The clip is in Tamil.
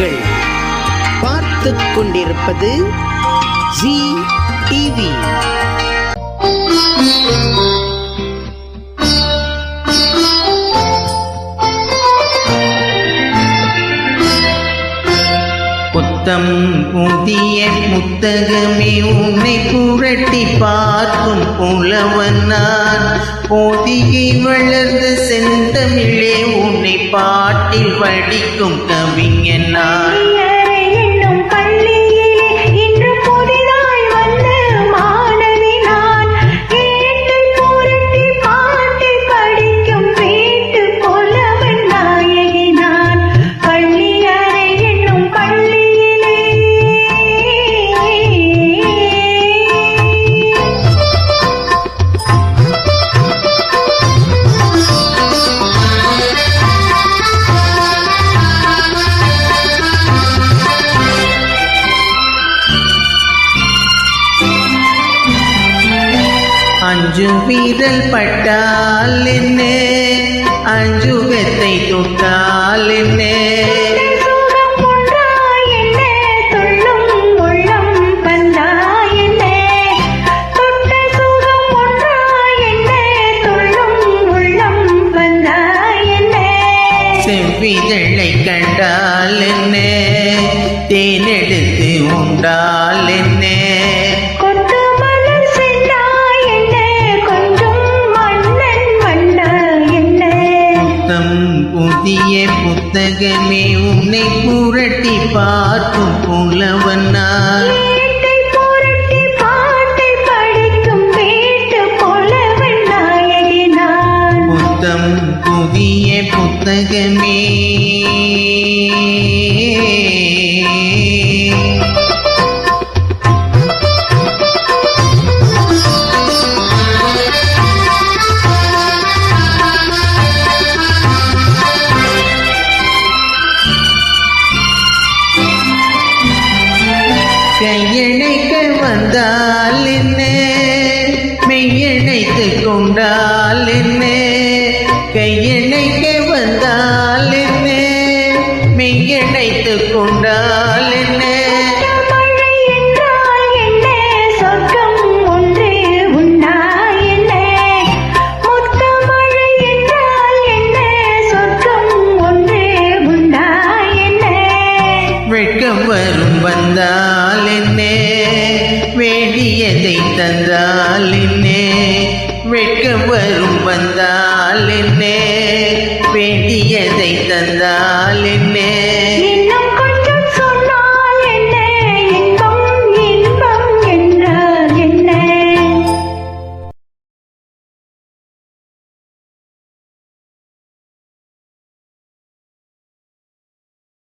நீங்கள் பார்த்து கொண்டிருப்பது ஜி டிவி. புத்தம் புதிய புத்தகமே உன்னை புரட்டி பார்க்கும் புலவன் நான் போதிகை வளர்ந்த செந்தமிழே உன்னை பாட்டில் வடிக்கும் கவிஞன் நான் அஞ்சு வீரல் பட்டால் என்ன? அஞ்சுகத்தை தொட்டால் என்ன? செவ்விதழை கண்டால் என்ன? தேனெடுத்து உண்டால் என்ன? புதிய புத்தகமே உன்னை புரட்டி பார்க்கும் புலவன். நான். புத்தம் புதிய புத்தகமே கையணைக்க வந்தால் என்ன? மெய்யணைத்து கொண்டால் என்ன? கையணைக்க வந்தால் என்ன? மெய்யணைத்து கொண்டால் என்ன? மழை என்றால் எதை தந்தால் என்னே வெட்கம் வரும் வந்தால் என்னே வேண்டியதை தந்தால் என்னே